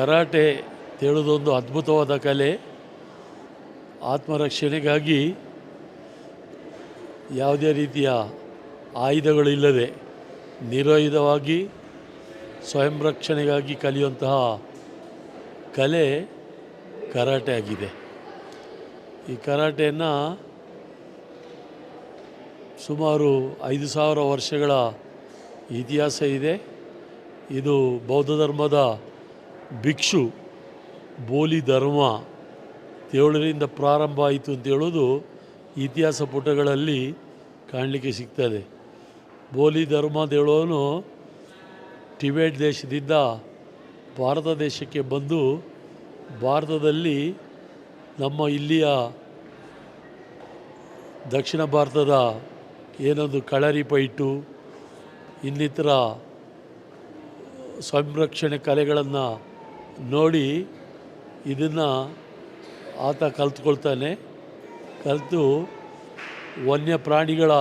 Karate ಹೇಳೋದೊಂದು ಅದ್ಭುತವಾದ ಕಲೆ. ಆತ್ಮರಕ್ಷಣೆಗಾಗಿ ಯಾವುದೇ ರೀತಿಯ ಆಯುಧಗಳಿಲ್ಲದೆ ನಿರಾಯುಧವಾಗಿ, ಸ್ವಯಂ ರಕ್ಷಣೆಗಾಗಿ ಕಲಿಯುವಂತಹ ಕಲೆ ಕರಾಟೆ ಆಗಿದೆ. ಈ ಕರಾಟೆಯನ್ನು ಸುಮಾರು ಐದು ಸಾವಿರ ವರ್ಷಗಳ ಇತಿಹಾಸ ಇದೆ. ಇದು ಬೌದ್ಧ ಧರ್ಮದ ಭಿಕ್ಷು, ಬೋಲಿ ಧರ್ಮ ದೇವಳರಿಂದ ಪ್ರಾರಂಭ ಆಯಿತು ಅಂತ ಹೇಳೋದು ಇತಿಹಾಸ ಪುಟಗಳಲ್ಲಿ ಕಾಣಲಿಕ್ಕೆ ಸಿಗ್ತದೆ. ಬೋಲಿ ಧರ್ಮ ಅಂತ ಹೇಳೋನು ಟಿಬೇಟ್ ದೇಶದಿಂದ ಭಾರತ ದೇಶಕ್ಕೆ ಬಂದು ಭಾರತದಲ್ಲಿ ನಮ್ಮ ಇಲ್ಲಿಯ ದಕ್ಷಿಣ ಭಾರತದ ಏನೊಂದು ಕಳರಿ ಪೈಟು ಇನ್ನಿತರ ಸಂರಕ್ಷಣೆ ಕಲೆಗಳನ್ನು ನೋಡಿ ಇದನ್ನು ಆತ ಕಲ್ತ್ಕೊಳ್ತಾನೆ. ಕಲಿತು ವನ್ಯ ಪ್ರಾಣಿಗಳ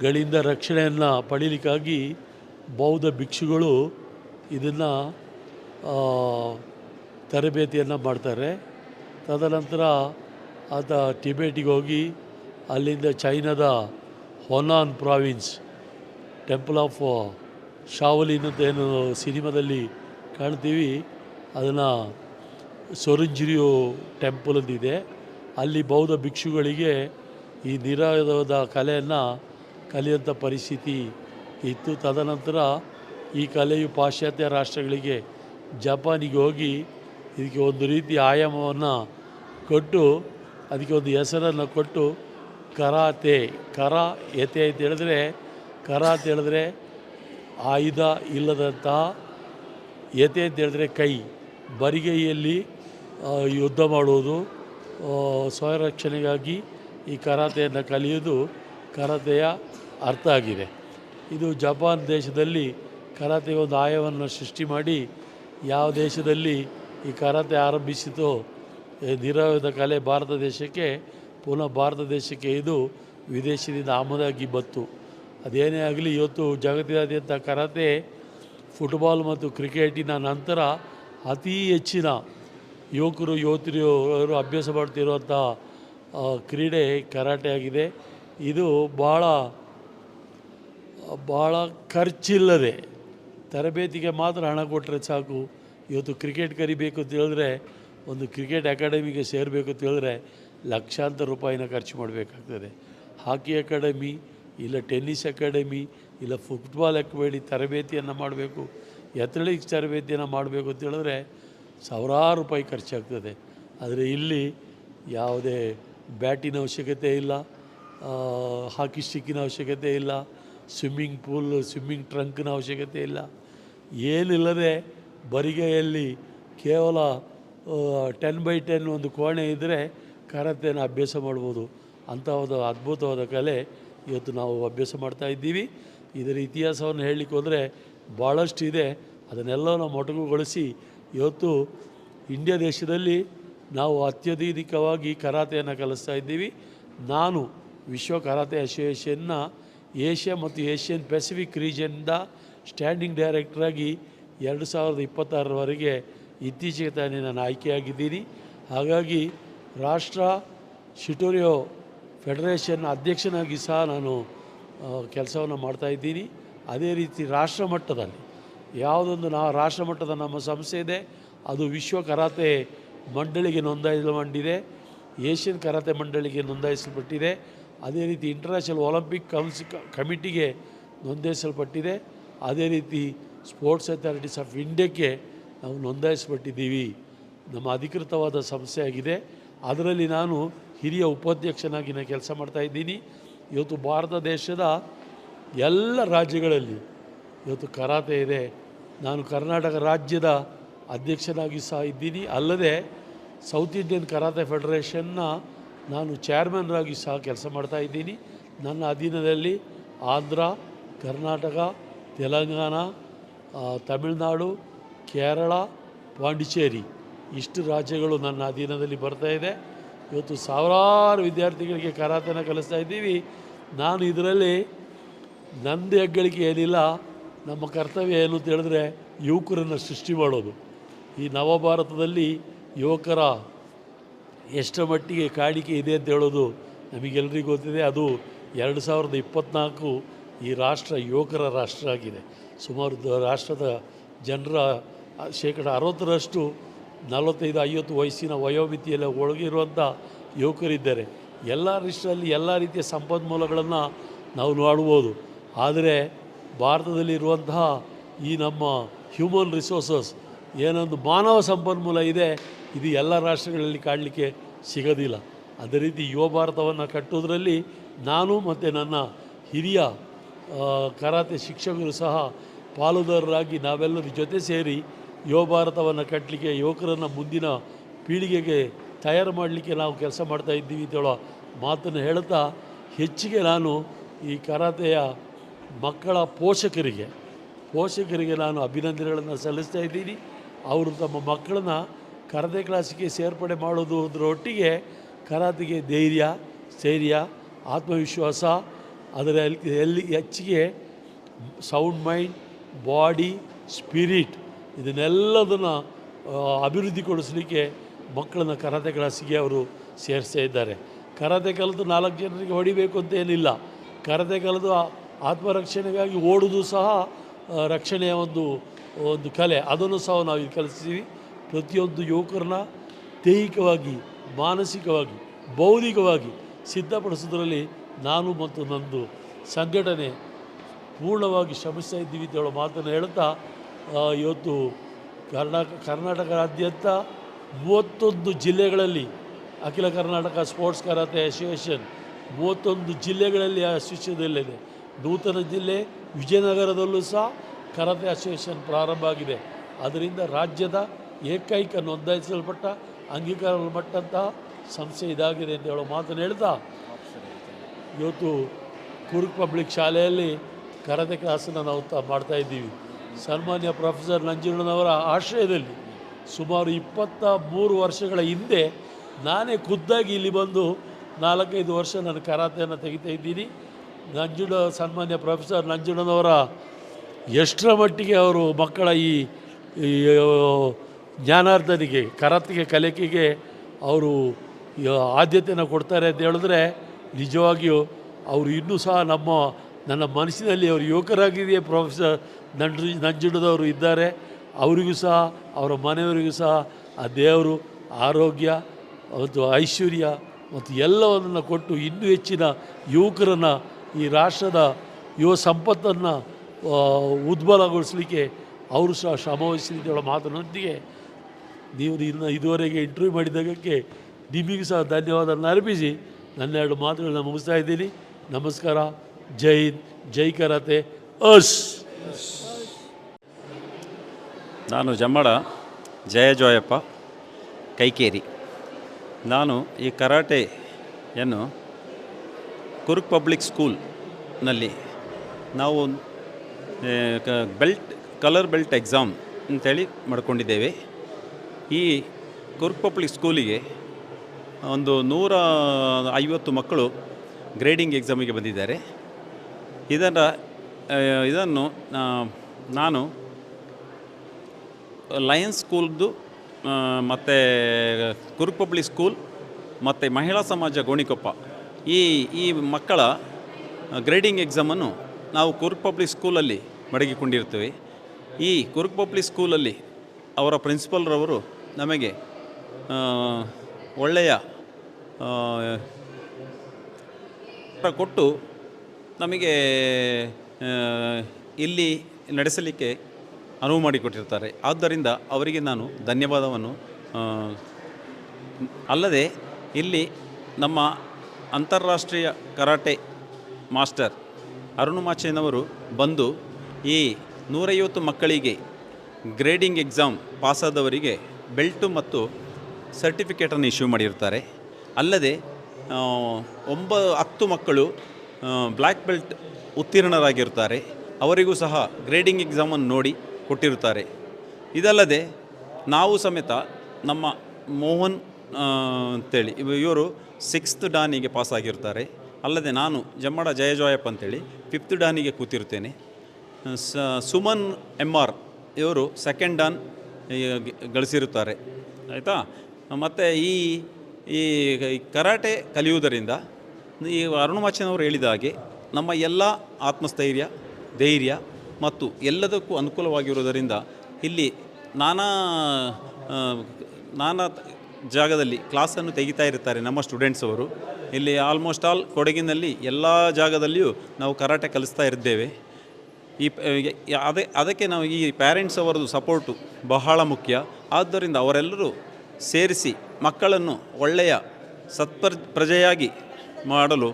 ಗಳಿಂದ ರಕ್ಷಣೆಯನ್ನು ಪಡೀಲಿಕ್ಕಾಗಿ ಬೌದ್ಧ ಭಿಕ್ಷುಗಳು ಇದನ್ನು ತರಬೇತಿಯನ್ನು ಮಾಡ್ತಾರೆ. ತದನಂತರ ಆತ ಟಿಬೇಟಿಗೆ ಹೋಗಿ ಅಲ್ಲಿಂದ ಚೈನಾದ Henan province, temple of Shaolin ಏನು ಸಿನಿಮಾದಲ್ಲಿ ಕಾಣ್ತೀವಿ. ಅದನ್ನು ಸೊರಂಜಿರಿಯೋ ಟೆಂಪಲ್ ಅಂತಿದೆ ಅಲ್ಲಿ ಬೌದ್ಧ ಭಿಕ್ಷುಗಳಿಗೆ ಈ ನಿರಾಧವಾದ ಕಲೆಯನ್ನು ಕಲಿಯುವಂಥ ಪರಿಸ್ಥಿತಿ ಇತ್ತು. ತದನಂತರ ಈ ಕಲೆಯು ಪಾಶ್ಚಾತ್ಯ ರಾಷ್ಟ್ರಗಳಿಗೆ ಜಪಾನಿಗೆ ಹೋಗಿ ಇದಕ್ಕೆ ಒಂದು ರೀತಿ ಆಯಾಮವನ್ನು ಕೊಟ್ಟು, ಅದಕ್ಕೆ ಒಂದು ಹೆಸರನ್ನು ಕೊಟ್ಟು ಕರಾತೆ, ಕರ ಎತೆ ಅಂತ ಹೇಳಿದ್ರೆ, ಕರಾತೆ ಹೇಳಿದ್ರೆ ಆಯುಧ ಇಲ್ಲದಂತಹ ಎತೆ ಅಂತ ಹೇಳಿದ್ರೆ ಕೈ. ಬರಿಗೈಯಲ್ಲಿ ಯುದ್ಧ ಮಾಡುವುದು ಸ್ವರಕ್ಷಣೆಗಾಗಿ ಈ ಕರಾತೆಯನ್ನು ಕಲಿಯುವುದು ಕರಾತೆಯ ಅರ್ಥ ಆಗಿದೆ. ಇದು ಜಪಾನ್ ದೇಶದಲ್ಲಿ ಕರಾತೆಗೆ ಒಂದು ಆಯವನ್ನು ಸೃಷ್ಟಿ ಮಾಡಿ ಯಾವ ದೇಶದಲ್ಲಿ ಈ ಕರಾತೆ ಆರಂಭಿಸಿತೋ ನಿರಾಯುಧ ಕಲೆ ಭಾರತ ದೇಶಕ್ಕೆ, ಪುನಃ ಭಾರತ ದೇಶಕ್ಕೆ ಇದು ವಿದೇಶದಿಂದ ಆಮದಾಗಿ ಬಂತು. ಅದೇನೇ ಆಗಲಿ, ಇವತ್ತು ಜಗತ್ತಿನಾದ್ಯಂತ ಕರಾತೆ ಫುಟ್ಬಾಲ್ ಮತ್ತು ಕ್ರಿಕೆಟಿನ ನಂತರ ಅತಿ ಹೆಚ್ಚಿನ ಯುವಕರು, ಯುವತಿಯರು ಅಭ್ಯಾಸ ಮಾಡ್ತಿರುವಂಥ ಕ್ರೀಡೆ ಕರಾಟೆ ಆಗಿದೆ. ಇದು ಭಾಳ ಭಾಳ ಖರ್ಚಿಲ್ಲದೆ ತರಬೇತಿಗೆ ಮಾತ್ರ ಹಣ ಕೊಟ್ಟರೆ ಸಾಕು. ಇವತ್ತು ಕ್ರಿಕೆಟ್ ಕರಿಬೇಕು ಅಂತ ಹೇಳಿದ್ರೆ, ಒಂದು ಕ್ರಿಕೆಟ್ ಅಕಾಡೆಮಿಗೆ ಸೇರಬೇಕು ಅಂತ ಹೇಳಿದ್ರೆ ಲಕ್ಷಾಂತರ ರೂಪಾಯಿನ ಖರ್ಚು ಮಾಡಬೇಕಾಗ್ತದೆ. ಹಾಕಿ ಅಕಾಡೆಮಿ ಇಲ್ಲ ಟೆನ್ನಿಸ್ ಅಕಾಡೆಮಿ, ಇಲ್ಲ ಫುಟ್ಬಾಲ್ ಅಕಾಡೆಮಿ ತರಬೇತಿಯನ್ನು ಮಾಡಬೇಕು, ಅಥ್ಲೆಟಿಕ್ಸ್ ತರಬೇತಿಯನ್ನು ಮಾಡಬೇಕು ಅಂತ ಹೇಳಿದ್ರೆ ಸಾವಿರಾರು ರೂಪಾಯಿ ಖರ್ಚಾಗ್ತದೆ. ಆದರೆ ಇಲ್ಲಿ ಯಾವುದೇ ಬ್ಯಾಟಿನ ಅವಶ್ಯಕತೆ ಇಲ್ಲ ಹಾಕಿ ಸ್ಟಿಕ್ಕಿನ ಅವಶ್ಯಕತೆ ಇಲ್ಲ, ಸ್ವಿಮ್ಮಿಂಗ್ ಪೂಲ್, ಸ್ವಿಮ್ಮಿಂಗ್ ಟ್ರಂಕ್ನ ಅವಶ್ಯಕತೆ ಇಲ್ಲ. ಏನಿಲ್ಲದೆ ಬರಿಗೆಯಲ್ಲಿ ಕೇವಲ ಟೆನ್ ಬೈ ಟೆನ್ ಒಂದು ಕೋಣೆ ಇದ್ದರೆ ಕರತೆಯನ್ನು ಅಭ್ಯಾಸ ಮಾಡ್ಬೋದು. ಅಂಥ ಅದ್ಭುತವಾದ ಕಲೆ. ಇವತ್ತು ನಾವು ಅಭ್ಯಾಸ ಮಾಡ್ತಾ ಇದ್ದೀವಿ. ಇದರ ಇತಿಹಾಸವನ್ನು ಹೇಳಲಿಕ್ಕೆ ಹೋದರೆ ಭಾಳಷ್ಟು ಇದೆ. ಅದನ್ನೆಲ್ಲ ನಾವು ಮೊಟಕುಗೊಳಿಸಿ ಇವತ್ತು ಇಂಡಿಯಾ ದೇಶದಲ್ಲಿ ನಾವು ಅತ್ಯಧಿಕವಾಗಿ ಕರಾತೆಯನ್ನು ಕಲಿಸ್ತಾ ಇದ್ದೀವಿ. ನಾನು ವಿಶ್ವ ಕರಾತೆ ಅಸೋಸಿಯೇಷನ್ನ ಏಷ್ಯಾ ಮತ್ತು ಏಷ್ಯನ್ ಪೆಸಿಫಿಕ್ ರೀಜನ್ದ ಸ್ಟ್ಯಾಂಡಿಂಗ್ ಡೈರೆಕ್ಟ್ರಾಗಿ ಎರಡು ಸಾವಿರದ ಇಪ್ಪತ್ತಾರರವರೆಗೆ ಇತ್ತೀಚೆಗೆ ತಾನೇ ನಾನು ಆಯ್ಕೆಯಾಗಿದ್ದೀನಿ. ಹಾಗಾಗಿ ರಾಷ್ಟ್ರ, ಶಿಟೋರಿಯೋ ಫೆಡರೇಷನ್ ಅಧ್ಯಕ್ಷನಾಗಿ ಸಹ ನಾನು ಕೆಲಸವನ್ನು ಮಾಡ್ತಾಯಿದ್ದೀನಿ ಅದೇ ರೀತಿ ರಾಷ್ಟ್ರ ಮಟ್ಟದಲ್ಲಿ. ಯಾವುದೊಂದು ನಾ, ರಾಷ್ಟ್ರ ಮಟ್ಟದ ನಮ್ಮ ಸಂಸ್ಥೆ ಇದೆ. ಅದು ವಿಶ್ವ ಕರಾತೆ ಮಂಡಳಿಗೆ ನೋಂದಾಯಿಸಲ್ಪಟ್ಟಿದೆ. ಏಷ್ಯನ್ ಕರಾತೆ ಮಂಡಳಿಗೆ ನೋಂದಾಯಿಸಲ್ಪಟ್ಟಿದೆ. ಅದೇ ರೀತಿ ಇಂಟರ್ನ್ಯಾಷನಲ್ ಒಲಿಂಪಿಕ್ ಕೌನ್ಸಿ ಕಮಿಟಿಗೆ ನೋಂದಾಯಿಸಲ್ಪಟ್ಟಿದೆ. ಅದೇ ರೀತಿ ಸ್ಪೋರ್ಟ್ಸ್ ಅಥಾರಿಟೀಸ್ ಆಫ್ ಇಂಡಿಯಾಕ್ಕೆ ನಾವು ನೋಂದಾಯಿಸಲ್ಪಟ್ಟಿದ್ದೀವಿ. ನಮ್ಮ ಅಧಿಕೃತವಾದ ಸಂಸ್ಥೆಯಾಗಿದೆ. ಅದರಲ್ಲಿ ನಾನು ಹಿರಿಯ ಉಪಾಧ್ಯಕ್ಷನಾಗಿ ನಾನು ಕೆಲಸ ಮಾಡ್ತಾ ಇದ್ದೀನಿ. ಇವತ್ತು ಭಾರತ ದೇಶದ ಎಲ್ಲ ರಾಜ್ಯಗಳಲ್ಲಿ ಇವತ್ತು ಕರಾತೆ ಇದೆ. ನಾನು ಕರ್ನಾಟಕ ರಾಜ್ಯದ ಅಧ್ಯಕ್ಷನಾಗಿ ಸಹ ಇದ್ದೀನಿ. ಅಲ್ಲದೆ ಸೌತ್ ಇಂಡಿಯನ್ ಕರಾತೆ ಫೆಡರೇಷನ್ನ ನಾನು ಚೇರ್ಮನ್ ಆಗಿ ಸಹ ಕೆಲಸ ಮಾಡ್ತಾ ಇದ್ದೀನಿ. ನನ್ನ ಅಧೀನದಲ್ಲಿ ಆಂಧ್ರ, ಕರ್ನಾಟಕ, ತೆಲಂಗಾಣ ತಮಿಳುನಾಡು, ಕೇರಳ, ಪಾಂಡಿಚೇರಿ ಇಷ್ಟು ರಾಜ್ಯಗಳು ನನ್ನ ಅಧೀನದಲ್ಲಿ ಬರ್ತಾ ಇದೆ. ಇವತ್ತು ಸಾವಿರಾರು ವಿದ್ಯಾರ್ಥಿಗಳಿಗೆ ಕರಾತನ ಕಲಿಸ್ತಾ ಇದ್ದೀವಿ. ನಾನು ಇದರಲ್ಲಿ ನಂದು ಹೆಗ್ಗಳಿಕೆ ಏನಿಲ್ಲ, ನಮ್ಮ ಕರ್ತವ್ಯ ಏನು ಅಂತ ಹೇಳಿದ್ರೆ ಯುವಕರನ್ನು ಸೃಷ್ಟಿ ಮಾಡೋದು. ಈ ನವಭಾರತದಲ್ಲಿ ಯುವಕರ ಎಷ್ಟರ ಮಟ್ಟಿಗೆ ಕಾಣಿಕೆ ಇದೆ ಅಂತ ಹೇಳೋದು ನಮಗೆಲ್ಲರಿಗೂ ಗೊತ್ತಿದೆ. ಅದು ಎರಡು ಸಾವಿರದ ಇಪ್ಪತ್ತ್ನಾಲ್ಕು ಈ ರಾಷ್ಟ್ರ ಯುವಕರ ರಾಷ್ಟ್ರ ಆಗಿದೆ. ಸುಮಾರು ರಾಷ್ಟ್ರದ ಜನರ ಶೇಕಡ ಅರವತ್ತರಷ್ಟು ನಲವತ್ತೈದು, ಐವತ್ತು ವಯಸ್ಸಿನ ವಯೋಮಿತಿಯಲ್ಲಿ ಒಳಗಿರುವಂಥ ಯುವಕರಿದ್ದಾರೆ. ಎಲ್ಲ ರಿಷ್ಟರಲ್ಲಿ ಎಲ್ಲ ರೀತಿಯ ಸಂಪನ್ಮೂಲಗಳನ್ನು ನಾವು ನೋಡ್ಬೋದು. ಆದರೆ ಭಾರತದಲ್ಲಿರುವಂತಹ ಈ ನಮ್ಮ ಹ್ಯೂಮನ್ ರಿಸೋರ್ಸಸ್ ಏನೊಂದು ಮಾನವ ಸಂಪನ್ಮೂಲ ಇದೆ, ಇದು ಎಲ್ಲ ರಾಷ್ಟ್ರಗಳಲ್ಲಿ ಕಾಣಲಿಕ್ಕೆ ಸಿಗೋದಿಲ್ಲ. ಅದೇ ರೀತಿ ಯುವ ಭಾರತವನ್ನು ಕಟ್ಟೋದ್ರಲ್ಲಿ ನಾನು ಮತ್ತು ನನ್ನ ಹಿರಿಯ ಕರಾತೆ ಶಿಕ್ಷಕರು ಸಹ ಪಾಲುದಾರರಾಗಿ ನಾವೆಲ್ಲರೂ ಜೊತೆ ಸೇರಿ ಯುವ ಭಾರತವನ್ನು ಕಟ್ಟಲಿಕ್ಕೆ ಯುವಕರನ್ನು ಮುಂದಿನ ಪೀಳಿಗೆಗೆ ತಯಾರು ಮಾಡಲಿಕ್ಕೆ ನಾವು ಕೆಲಸ ಮಾಡ್ತಾ ಇದ್ದೀವಿ ಅಂತ ಹೇಳೋ ಮಾತನ್ನು ಹೇಳ್ತಾ ಹೆಚ್ಚಿಗೆ ನಾನು ಈ ಕರಾತೆಯ ಮಕ್ಕಳ ಪೋಷಕರಿಗೆ ಪೋಷಕರಿಗೆ ನಾನು ಅಭಿನಂದನೆಗಳನ್ನು ಸಲ್ಲಿಸ್ತಾ ಇದ್ದೀನಿ. ಅವರು ತಮ್ಮ ಮಕ್ಕಳನ್ನ ಕರಾತೆ ಕ್ಲಾಸಿಗೆ ಸೇರ್ಪಡೆ ಮಾಡೋದರೊಟ್ಟಿಗೆ ಕರಾತೆಗೆ ಧೈರ್ಯ, ಸ್ಥೈರ್ಯ, ಆತ್ಮವಿಶ್ವಾಸ, ಅದರ ಎಲ್- ಎಲ್ಲಿ ಹೆಚ್ಚಿಗೆ ಸೌಂಡ್ ಮೈಂಡ್ ಬಾಡಿ ಸ್ಪಿರಿಟ್ ಇದನ್ನೆಲ್ಲದನ್ನು ಅಭಿವೃದ್ಧಿಗೊಳಿಸಲಿಕ್ಕೆ ಮಕ್ಕಳನ್ನ ಕರಾತೆ ಕ್ಲಾಸಿಗೆ ಅವರು ಸೇರಿಸ್ತಾ ಇದ್ದಾರೆ. ಕರಾತೆ ಕಲಿತು ನಾಲ್ಕು ಜನರಿಗೆ ಹೊಡಿಬೇಕು ಅಂತ ಏನಿಲ್ಲ. ಕರಾತೆ ಕಲಿತು ಆತ್ಮರಕ್ಷಣೆಗಾಗಿ ಓಡೋದು ಸಹ ರಕ್ಷಣೆಯ ಒಂದು ಒಂದು ಕಲೆ. ಅದನ್ನು ಸಹ ನಾವು ಇಲ್ಲಿ ಕಲಿಸ್ತೀವಿ. ಪ್ರತಿಯೊಂದು ಯುವಕರನ್ನ ದೈಹಿಕವಾಗಿ, ಮಾನಸಿಕವಾಗಿ, ಬೌದ್ಧಿಕವಾಗಿ ಸಿದ್ಧಪಡಿಸೋದ್ರಲ್ಲಿ ನಾನು ಮತ್ತು ನಂದು ಸಂಘಟನೆ ಪೂರ್ಣವಾಗಿ ಶ್ರಮಿಸ್ತಾ ಇದ್ದೀವಿ ಅಂತ ಹೇಳೋ ಮಾತನ್ನು ಹೇಳ್ತಾ ಇವತ್ತು ಕರ್ನಾಟಕ ಕರ್ನಾಟಕದಾದ್ಯಂತ ಮೂವತ್ತೊಂದು ಜಿಲ್ಲೆಗಳಲ್ಲಿ ಅಖಿಲ ಕರ್ನಾಟಕ ಸ್ಪೋರ್ಟ್ಸ್ ಕರಾತೆ ಅಸೋಸಿಯೇಷನ್ ಮೂವತ್ತೊಂದು ಜಿಲ್ಲೆಗಳಲ್ಲಿ ಅಸ್ತಿತ್ವದಲ್ಲಿದೆ ನೂತನ ಜಿಲ್ಲೆ ವಿಜಯನಗರದಲ್ಲೂ ಸಹ ಕರಾತೆ ಅಸೋಸಿಯೇಷನ್ ಪ್ರಾರಂಭ ಆಗಿದೆ. ಅದರಿಂದ ರಾಜ್ಯದ ಏಕೈಕ ನೋಂದಾಯಿಸಲ್ಪಟ್ಟ ಅಂಗೀಕಾರಲ್ಪಟ್ಟಂತಹ ಸಂಸ್ಥೆ ಇದಾಗಿದೆ ಅಂತ ಹೇಳೋ ಮಾತನ್ನು ಹೇಳ್ತಾ ಇವತ್ತು ಕುರುಕ್ ಪಬ್ಲಿಕ್ ಶಾಲೆಯಲ್ಲಿ ಕರಾತೆ ಕ್ಲಾಸನ್ನು ನಾವು ತ, ಮಾಡ್ತಾ ಇದ್ದೀವಿ. ಸನ್ಮಾನ್ಯ ಪ್ರೊಫೆಸರ್ ನಂಜುಣ್ಣನವರ ಆಶ್ರಯದಲ್ಲಿ ಸುಮಾರು ಇಪ್ಪತ್ತ ಮೂರು ವರ್ಷಗಳ ಹಿಂದೆ ನಾನೇ ಖುದ್ದಾಗಿ ಇಲ್ಲಿ ಬಂದು ನಾಲ್ಕೈದು ವರ್ಷ ನಾನು ಕರಾತೆಯನ್ನು ತೆಗಿತಾ ಇದ್ದೀನಿ. ನಂಜುಡ ಸನ್ಮಾನ್ಯ ಪ್ರೊಫೆಸರ್ ನಂಜುಣ್ಣನವರ ಎಷ್ಟರ ಮಟ್ಟಿಗೆ ಅವರು ಮಕ್ಕಳ ಈ ಈ, ಜ್ಞಾನಾರ್ಧನಿಗೆ ಕರಾತೆಗೆ ಕಲಿಕೆಗೆ ಅವರು ಆದ್ಯತೆಯನ್ನು ಕೊಡ್ತಾರೆ ಅಂತ ಹೇಳಿದ್ರೆ ನಿಜವಾಗಿಯೂ ಅವರು ಇನ್ನೂ ಸಹ ನಮ್ಮ ನನ್ನ ಮನಸ್ಸಿನಲ್ಲಿ ಅವರು ಯುವಕರಾಗಿದೆಯೇ ಪ್ರೊಫೆಸರ್ ನಂಜು ನಂಜುಡದವರು ಇದ್ದಾರೆ. ಅವರಿಗೂ ಸಹ, ಅವರ ಮನೆಯವರಿಗೂ ಸಹ ಆ ದೇವರು ಆರೋಗ್ಯ ಮತ್ತು ಐಶ್ವರ್ಯ ಮತ್ತು ಎಲ್ಲವನ್ನು ಕೊಟ್ಟು ಇನ್ನೂ ಹೆಚ್ಚಿನ ಯುವಕರನ್ನು ಈ ರಾಷ್ಟ್ರದ ಯುವ ಸಂಪತ್ತನ್ನು ಉದ್ಬಲಗೊಳಿಸಲಿಕ್ಕೆ ಅವರು ಸಹ ಶ್ರಮವಹಿಸಲಿಕ್ಕೆ ಮಾತನೊಂದಿಗೆ ನೀವು ಇನ್ನು ಇದುವರೆಗೆ ಇಂಟರ್ವ್ಯೂ ಮಾಡಿದ್ದಕ್ಕೆ ನಿಮಗೂ ಸಹ ಧನ್ಯವಾದವನ್ನು ಅರ್ಪಿಸಿ. ನನ್ನೆರಡು ಮಾತುಗಳನ್ನ ಮುಗಿಸ್ತಾ ಇದ್ದೀನಿ. ನಮಸ್ಕಾರ. ಜೈ ಜೈ ಕರತೆ, ಅಸ್. ನಾನು ಜಮ್ಮಡ ಜಯಜೋಯಪ್ಪ ಕೈಕೇರಿ. ನಾನು ಈ ಕರಾಟೆಯನ್ನು ಕುರುಕ್ ಪಬ್ಲಿಕ್ ಸ್ಕೂಲ್ನಲ್ಲಿ ನಾವು ಬೆಲ್ಟ್, ಕಲರ್ ಬೆಲ್ಟ್ ಎಕ್ಸಾಮ್ ಅಂತೇಳಿ ಮಾಡ್ಕೊಂಡಿದ್ದೇವೆ. ಈ ಕುರುಕ್ ಪಬ್ಲಿಕ್ ಸ್ಕೂಲಿಗೆ ಒಂದು ನೂರ ಐವತ್ತು ಮಕ್ಕಳು ಗ್ರೇಡಿಂಗ್ ಎಕ್ಸಾಮಿಗೆ ಬಂದಿದ್ದಾರೆ. ಇದರ ಇದನ್ನು ನಾನು ಲಯನ್ಸ್ ಸ್ಕೂಲ್ದು ಮತ್ತು ಕುರುಕ್ ಪಬ್ಲಿಕ್ ಸ್ಕೂಲ್ ಮತ್ತು ಮಹಿಳಾ ಸಮಾಜ ಗೋಣಿಕೊಪ್ಪ. ಈ ಈ ಮಕ್ಕಳ ಗ್ರೇಡಿಂಗ್ ಎಕ್ಸಾಮನ್ನು ನಾವು ಕುರುಕ್ ಪಬ್ಲಿಕ್ ಸ್ಕೂಲಲ್ಲಿ ಮಡಗಿಕೊಂಡಿರ್ತೀವಿ. ಈ ಕುರುಕ್ ಪಬ್ಲಿಕ್ ಸ್ಕೂಲಲ್ಲಿ ಅವರ ಪ್ರಿನ್ಸಿಪಲ್ರವರು ನಮಗೆ ಒಳ್ಳೆಯ ಕೊಟ್ಟು ನಮಗೆ ಇಲ್ಲಿ ನಡೆಸಲಿಕ್ಕೆ ಅನುವು ಮಾಡಿಕೊಟ್ಟಿರ್ತಾರೆ. ಆದ್ದರಿಂದ ಅವರಿಗೆ ನಾನು ಧನ್ಯವಾದವನ್ನು ಅಲ್ಲದೆ ಇಲ್ಲಿ ನಮ್ಮ ಅಂತಾರಾಷ್ಟ್ರೀಯ ಕರಾಟೆ ಮಾಸ್ಟರ್ ಅರುಣ್ ಮಾಚೆನವರು ಬಂದು ಈ ನೂರೈವತ್ತು ಮಕ್ಕಳಿಗೆ ಗ್ರೇಡಿಂಗ್ ಎಕ್ಸಾಮ್ ಪಾಸಾದವರಿಗೆ ಬೆಲ್ಟು ಮತ್ತು ಸರ್ಟಿಫಿಕೇಟನ್ನು ಇಶ್ಯೂ ಮಾಡಿರ್ತಾರೆ. ಅಲ್ಲದೆ ಒಂಬ ಹತ್ತು ಮಕ್ಕಳು ಬ್ಲ್ಯಾಕ್ ಬೆಲ್ಟ್ ಉತ್ತೀರ್ಣರಾಗಿರ್ತಾರೆ. ಅವರಿಗೂ ಸಹ ಗ್ರೇಡಿಂಗ್ ಎಕ್ಸಾಮನ್ನು ನೋಡಿ ಕೊಟ್ಟಿರುತ್ತಾರೆ. ಇದಲ್ಲದೆ ನಾವು ಸಮೇತ ನಮ್ಮ ಮೋಹನ್ ಅಂತೇಳಿ, ಇವ- ಇವರು ಸಿಕ್ಸ್ತ್ ಡಾನಿಗೆ ಪಾಸಾಗಿರ್ತಾರೆ ಅಲ್ಲದೆ ನಾನು ಜಮ್ಮಡ ಜಯಜಾಯಪ್ಪ ಅಂತೇಳಿ ಫಿಫ್ತ್ ಡಾನಿಗೆ ಕೂತಿರ್ತೇನೆ ಸುಮನ್ ಎಂ ಆರ್ ಇವರು ಸೆಕೆಂಡ್ ಡಾನ್ ಗಳಿಸಿರುತ್ತಾರೆ. ಆಯಿತಾ? ಮತ್ತು ಈ ಈ ಕರಾಟೆ ಕಲಿಯುವುದರಿಂದ ಈ ಅರುಣಮಾಚನವರು ಹೇಳಿದ ಹಾಗೆ ನಮ್ಮ ಎಲ್ಲ ಆತ್ಮಸ್ಥೈರ್ಯ, ಧೈರ್ಯ ಮತ್ತು ಎಲ್ಲದಕ್ಕೂ ಅನುಕೂಲವಾಗಿರುವುದರಿಂದ ಇಲ್ಲಿ ನಾನಾ ನಾನಾ ಜಾಗದಲ್ಲಿ ಕ್ಲಾಸನ್ನು ತೆಗಿತಾ ಇರ್ತಾರೆ ನಮ್ಮ ಸ್ಟೂಡೆಂಟ್ಸ್ ಅವರು. ಇಲ್ಲಿ ಆಲ್ಮೋಸ್ಟ್ ಆಲ್ ಕೊಡಗಿನಲ್ಲಿ ಎಲ್ಲ ಜಾಗದಲ್ಲಿಯೂ ನಾವು ಕರಾಟೆ ಕಲಿಸ್ತಾ ಇದ್ದೇವೆ. ಈ ಅದೇ, ಅದಕ್ಕೆ ನಾವು ಈ ಪ್ಯಾರೆಂಟ್ಸ್ ಅವರದು ಸಪೋರ್ಟು ಬಹಳ ಮುಖ್ಯ. ಆದ್ದರಿಂದ ಅವರೆಲ್ಲರೂ ಸೇರಿಸಿ ಮಕ್ಕಳನ್ನು ಒಳ್ಳೆಯ ಸತ್ಪ್ರ ಪ್ರಜೆಯಾಗಿ ಮಾಡಲು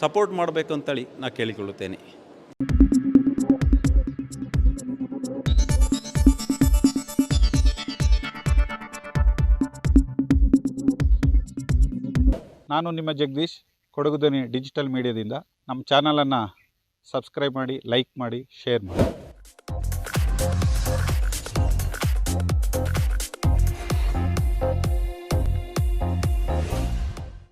ಸಪೋರ್ಟ್ ಮಾಡಬೇಕು ಅಂತೇಳಿ ನಾನು ಕೇಳಿಕೊಳ್ಳುತ್ತೇನೆ. ನಾನು ನಿಮ್ಮ ಜಗದೀಶ್, ಕೊಡಗು ಡಿಜಿಟಲ್ ಮೀಡಿಯಾದಿಂದ. ನಮ್ಮ ಚಾನಲನ್ನು ಸಬ್ಸ್ಕ್ರೈಬ್ ಮಾಡಿ, ಲೈಕ್ ಮಾಡಿ, ಶೇರ್ ಮಾಡಿ.